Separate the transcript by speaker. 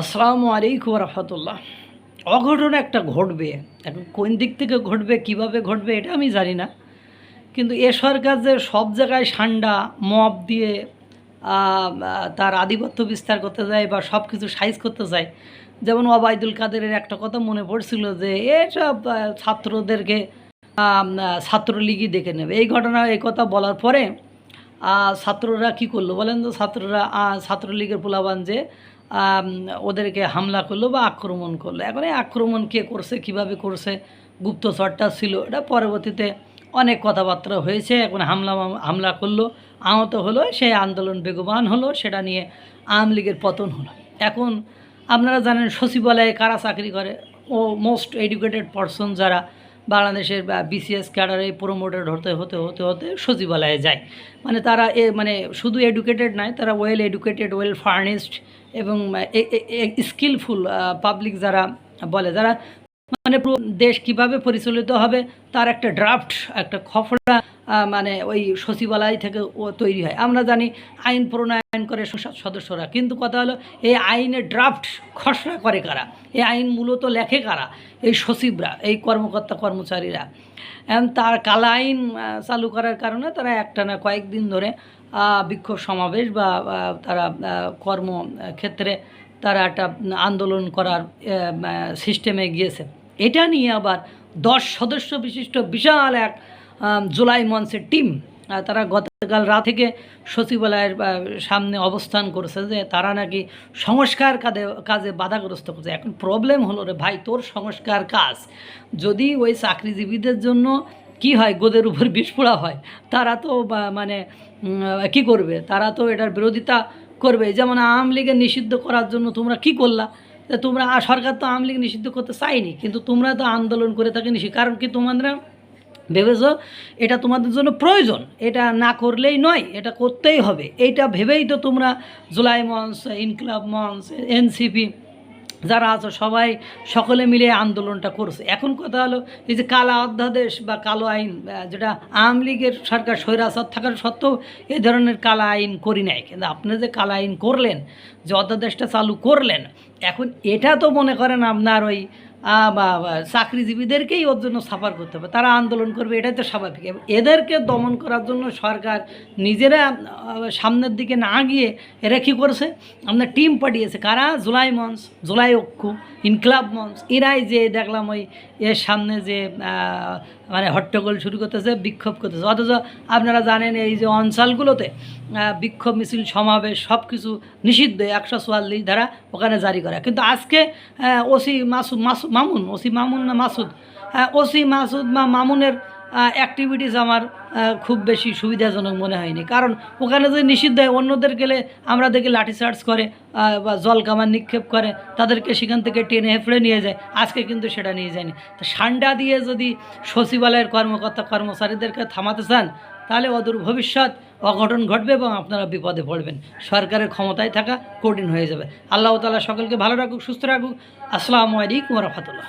Speaker 1: আসসালামু আলাইকুম রহমতুল্লাহ অঘটন একটা ঘটবে। এখন কোন দিক থেকে ঘটবে, কীভাবে ঘটবে এটা আমি জানি না। কিন্তু এ সরকার যে সব জায়গায় সান্ডা মপ দিয়ে তার আধিপত্য বিস্তার করতে যায় বা সব কিছু সাইজ করতে যায়। যেমন ওবায়দুল কাদেরের একটা কথা মনে পড়ছিল যে, এসব ছাত্রদেরকে ছাত্রলীগই দেখে নেবে। এই ঘটনা, এই কথা বলার পরে ছাত্ররা কি করল বলেন তো? ছাত্ররা ছাত্রলীগের পোলাবান যে ওদেরকে হামলা করল বা আক্রমণ করল। এখন এই আক্রমণ কে করছে, কীভাবে করছে গুপ্তচরটা ছিল, এটা পরবর্তীতে অনেক কথাবার্তা হয়েছে। এখন হামলা হামলা করল, আহত হলো, সেই আন্দোলন বেগবান হলো, সেটা নিয়ে আওয়ামী লীগের পতন হলো। এখন আপনারা জানেন সচিবালয়ে কারা চাকরি করে? ও মোস্ট এডুকেটেড পারসন যারা বাংলাদেশের বিসিএস ক্যাডারে প্রোমোটার হতে হতে হতে হতে সচিবালয়ে যায়। মানে তারা এ মানে শুধু এডুকেটেড নয়, তারা ওয়েল এডুকেটেড ওয়েল ফার্নিশড এবং স্কিলফুল পাবলিক যারা বলে, যারা মানে দেশ কীভাবে পরিচালিত হবে, তার একটা ড্রাফট একটা খফড়া মানে ওই সচিবালয় থেকে ও তৈরি হয়। আমরা জানি আইন প্রণয়ন করে সংসদ সদস্যরা, কিন্তু কথা হলো, এই আইনের ড্রাফট খসড়া করে কারা? এই আইন মূলত লেখে কারা? এই সচিবরা, এই কর্মকর্তা কর্মচারীরা। তার কালা আইন চালু করার কারণে তারা একটানা কয়েকদিন ধরে বিক্ষোভ সমাবেশ বা তারা কর্মক্ষেত্রে তারা একটা আন্দোলন করার সিস্টেমে গিয়েছে। এটা নিয়ে আবার দশ সদস্য বিশিষ্ট বিশাল এক জুলাই মঞ্চের টিম তারা গতকাল রাত থেকে সচিবালয়ের সামনে অবস্থান করেছে যে তারা নাকি সংস্কার কাজে কাজে বাধাগ্রস্ত করছে। এখন প্রবলেম হলো রে ভাই, তোর সংস্কার কাজ। যদি ওই চাকরিজীবীদের জন্য কি হয়, গোদের উপর বিষ পোড়া হয়, তারা তো মানে কি করবে? তারা তো এটার বিরোধিতা করবে যেমন আওয়ামী লীগের নিষিদ্ধ করার জন্য তোমরা কি করলা? তোমরা সরকার তো আওয়ামী লীগ নিষিদ্ধ করতে চাইনি কিন্তু তোমরা তো আন্দোলন করে থাকে নিষিদ্ধ কারণ কি তোমরা ভেবেছ? এটা তোমাদের জন্য প্রয়োজন, এটা না করলেই নয়, এটা করতেই হবে। এইটা ভেবেই তো তোমরা জুলাই মঞ্চ, ইনকলাব মঞ্চ, এনসিপি যারা আছো সবাই সকলে মিলে আন্দোলনটা করছে। এখন কথা হলো, এই যে কালা অধ্যাদেশ বা কালো আইন যেটা আওয়ামী লীগের সরকার স্বৈরাচার থাকার সত্ত্বেও এই ধরনের কালা আইন করি নাই। কিন্তু আপনি যে কালা আইন করলেন, যে অধ্যাদেশটা চালু করলেন, এখন এটা তো মনে করেন আপনার ওই চাকরিজীবীদেরকেই ওর জন্য সাফার করতে হবে। তারা আন্দোলন করবে, এটাই তো স্বাভাবিক। এদেরকে দমন করার জন্য সরকার নিজেরা সামনের দিকে না গিয়ে এরা কী করছে? আপনার টিম পাঠিয়েছে। কারা? জুলাই মঞ্চ, জুলাই অক্ষু, ইনকলাব মঞ্চ। এরাই যে দেখলাম ওই এর সামনে যে মানে হট্টগোল শুরু করতেছে, বিক্ষোভ করতেছে। অথচ আপনারা জানেন এই যে অঞ্চলগুলোতে বিক্ষোভ, মিছিল, সমাবেশ সব কিছু নিষিদ্ধ, একশো চুয়াল্লিশ ধারা ওখানে জারি করা। কিন্তু আজকে ওসি মাসুদ মাসুদ, মামুন, ওসি মামুন না মাসুদ? ওসি মাসুদ বা মামুনের অ্যাক্টিভিটিস আমার খুব বেশি সুবিধাজনক মনে হয়নি। কারণ ওখানে যদি নিষিদ্ধ হয়, অন্যদের গেলে আমরা দেখি লাঠিচার্জ করে বা জল কামান নিক্ষেপ করে, তাদেরকে সেখান থেকে টেনে হেফড়ে নিয়ে যায়। আজকে কিন্তু সেটা নিয়ে যায়নি। তো সান্ডা দিয়ে যদি সচিবালয়ের কর্মকর্তা, কর্মচারীদেরকে থামাতে চান, তাহলে অদূর ভবিষ্যৎ অঘটন ঘটবে এবং আপনারা বিপদে পড়বেন। সরকারের ক্ষমতায় থাকা কঠিন হয়ে যাবে। আল্লাহ তালা সকলকে ভালো রাখুক, সুস্থ রাখুক। আসসালামু আলাইকুম রহমতুল্লাহ।